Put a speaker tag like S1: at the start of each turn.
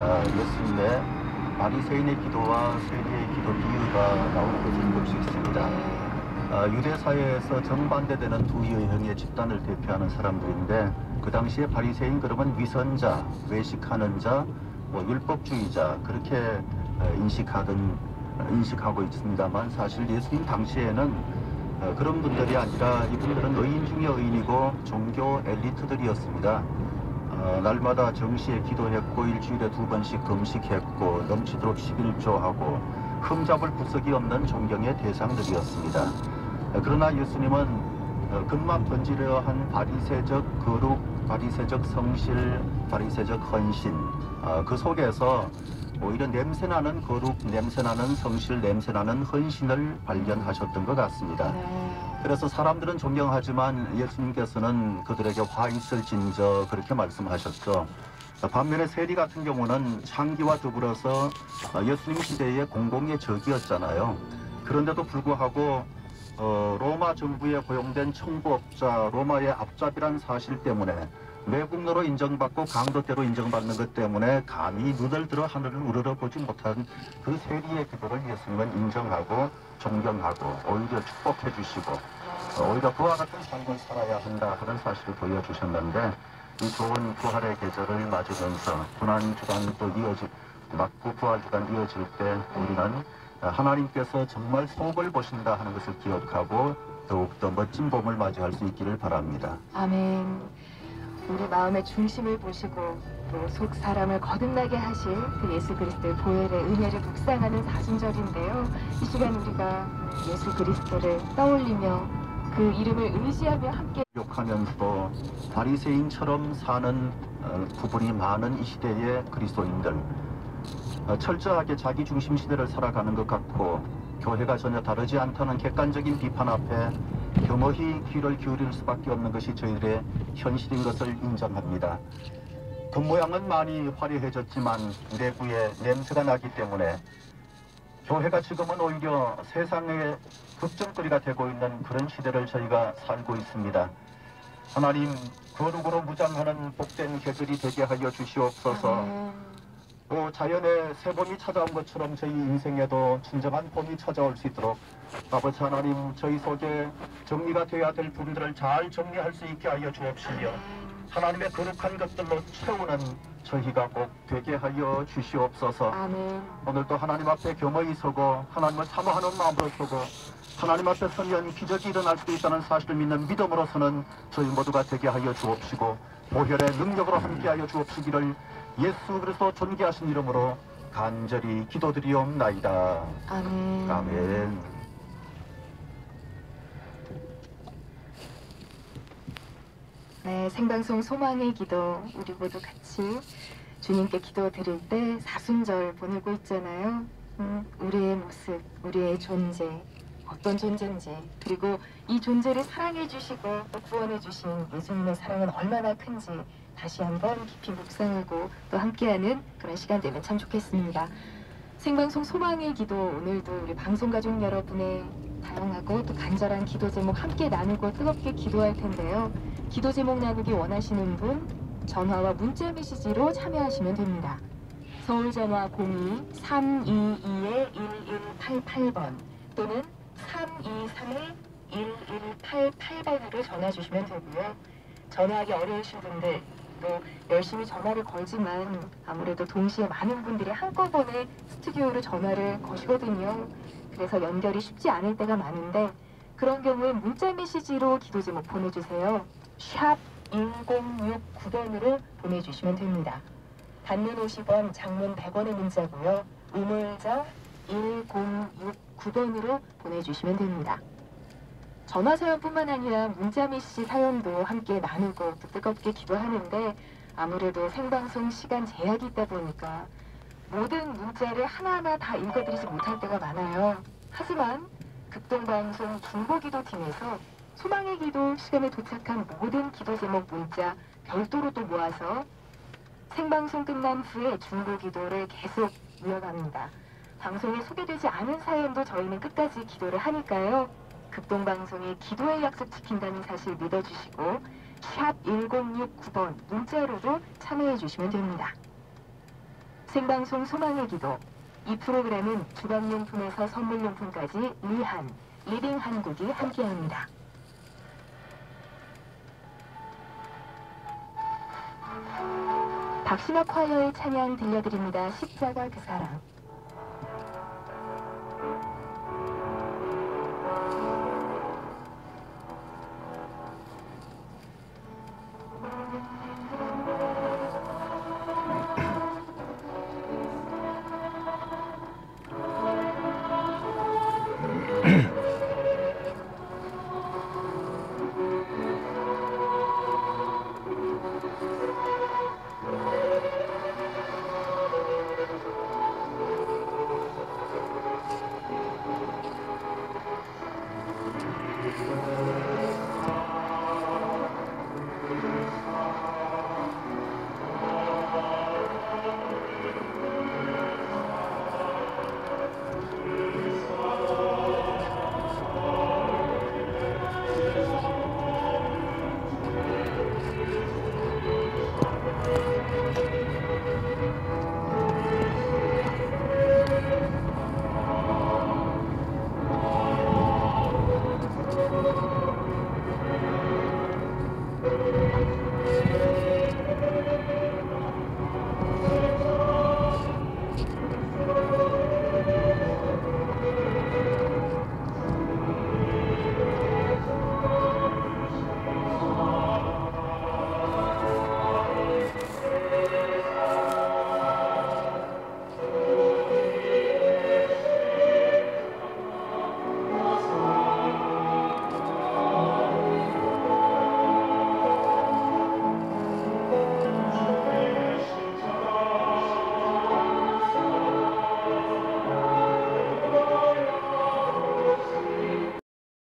S1: 아, 예수님의 바리새인의 기도와 세리의 기도 비유가 나오는 것을 볼수 있습니다. 아, 유대 사회에서 정반대되는 두 유형의 집단을 대표하는 사람들인데 그 당시에 바리새인 그러면 위선자, 외식하는 자, 뭐 율법주의자 그렇게 어, 인식하던 어, 인식하고 있습니다만 사실 예수님 당시에는 어, 그런 분들이 아니라 이분들은 의인 중에 의인이고 종교 엘리트들이었습니다. 어, 날마다 정시에 기도했고 일주일에 두 번씩 금식했고 넘치도록 11조하고 흠잡을 구석이 없는 존경의 대상들이었습니다. 어, 그러나 예수님은 어, 금만 번지려 한 바리새적 거룩, 바리새적 성실, 바리새적 헌신 어, 그 속에서 오히려 냄새나는 거룩, 냄새나는 성실, 냄새나는 헌신을 발견하셨던 것 같습니다.
S2: 네.
S1: 그래서 사람들은 존경하지만 예수님께서는 그들에게 화 있을 진저 그렇게 말씀하셨죠. 반면에 세리 같은 경우는 창기와 더불어서 예수님 시대의 공공의 적이었잖아요. 그런데도 불구하고 어, 로마 정부에 고용된 청부업자, 로마의 앞잡이란 사실 때문에 외국노로 인정받고 강도대로 인정받는 것 때문에 감히 눈을 들어 하늘을 우러러보지 못한 그 세리의 기도를 예수님은 인정하고 존경하고 오히려 축복해 주시고 어, 오히려 그와 같은 삶을 살아야 한다 그런 사실을 보여주셨는데 이 좋은 부활의 계절을 맞으면서 고난 주간 또 이어질 맞고 부활 주간 이어질 때 우리는 하나님께서 정말 속을 보신다 하는 것을 기억하고 더욱더 멋진 봄을 맞이할 수 있기를 바랍니다.
S2: 아멘. 우리 마음의 중심을 보시고 또 속 사람을 거듭나게 하실 그 예수 그리스도의 보혈의 은혜를 묵상하는 사순절인데요. 이 시간 우리가 예수 그리스도를 떠올리며 그 이름을 의지하며 함께
S1: 욕하면서도 바리새인처럼 사는 어, 부분이 많은 이 시대의 그리스도인들 어, 철저하게 자기 중심 시대를 살아가는 것 같고 교회가 전혀 다르지 않다는 객관적인 비판 앞에 겸허히 귀를 기울일 수밖에 없는 것이 저희들의 현실인 것을 인정합니다. 겉모양은 많이 화려해졌지만 내부에 냄새가 나기 때문에 교회가 지금은 오히려 세상의 걱정거리가 되고 있는 그런 시대를 저희가 살고 있습니다. 하나님 거룩으로 무장하는 복된 계절이 되게 하여 주시옵소서. 또 자연의 새 봄이 찾아온 것처럼 저희 인생에도 진정한 봄이 찾아올 수 있도록 아버지 하나님 저희 속에 정리가 되어야 될 부분들을 잘 정리할 수 있게 하여 주옵시며 하나님의 거룩한 것들로 채우는 저희가 꼭 되게 하여 주시옵소서.
S2: 아멘.
S1: 오늘도 하나님 앞에 겸허히 서고 하나님을 사모하는 마음으로 서고 하나님 앞에 서면 기적이 일어날 수 있다는 사실을 믿는 믿음으로서는 저희 모두가 되게 하여 주옵시고 보혈의 능력으로 함께하여 주옵시기를 예수 그리스도 존귀하신 이름으로 간절히 기도드리옵나이다.
S2: 아멘.
S1: 아멘.
S2: 네, 생방송 소망의 기도 우리 모두 같이 주님께 기도 드릴 때 사순절 보내고 있잖아요. 음, 우리의 모습, 우리의 존재, 어떤 존재인지 그리고 이 존재를 사랑해 주시고 또 구원해 주신 예수님의 사랑은 얼마나 큰지 다시 한번 깊이 묵상하고 또 함께하는 그런 시간 되면 참 좋겠습니다. 생방송 소망의 기도 오늘도 우리 방송 가족 여러분의 다양하고 또 간절한 기도 제목 함께 나누고 뜨겁게 기도할 텐데요. 기도 제목 나누기 원하시는 분 전화와 문자 메시지로 참여하시면 됩니다. 서울 전화 02-322-1188번 또는 323-1188번으로 전화 주시면 되고요. 전화하기 어려우신 분들 또 열심히 전화를 걸지만 아무래도 동시에 많은 분들이 한꺼번에 스튜디오로 전화를 거시거든요. 그래서 연결이 쉽지 않을 때가 많은데 그런 경우에 문자 메시지로 기도 제목 보내주세요. 샵 1069번으로 보내주시면 됩니다. 단문 50원, 장문 100원의 문자고요. 우물정 1069번으로 보내주시면 됩니다. 전화 사연뿐만 아니라 문자 메시 지 사연도 함께 나누고 또 뜨겁게 기도하는데 아무래도 생방송 시간 제약이 있다 보니까 모든 문자를 하나하나 다 읽어드리지 못할 때가 많아요. 하지만 극동방송 중보기도팀에서 소망의 기도 시간에 도착한 모든 기도 제목 문자 별도로 또 모아서 생방송 끝난 후에 중보기도를 계속 이어갑니다. 방송에 소개되지 않은 사연도 저희는 끝까지 기도를 하니까요. 극동방송이 기도의 약속 지킨다는 사실 믿어주시고 샵 1069번 문자로도 참여해 주시면 됩니다. 생방송 소망의 기도. 이 프로그램은 주방용품에서 선물용품까지 리한, 리빙 한국이 함께합니다. 박신호 콰이어의 찬양 들려드립니다. 십자가 그 사랑. Mm-hmm.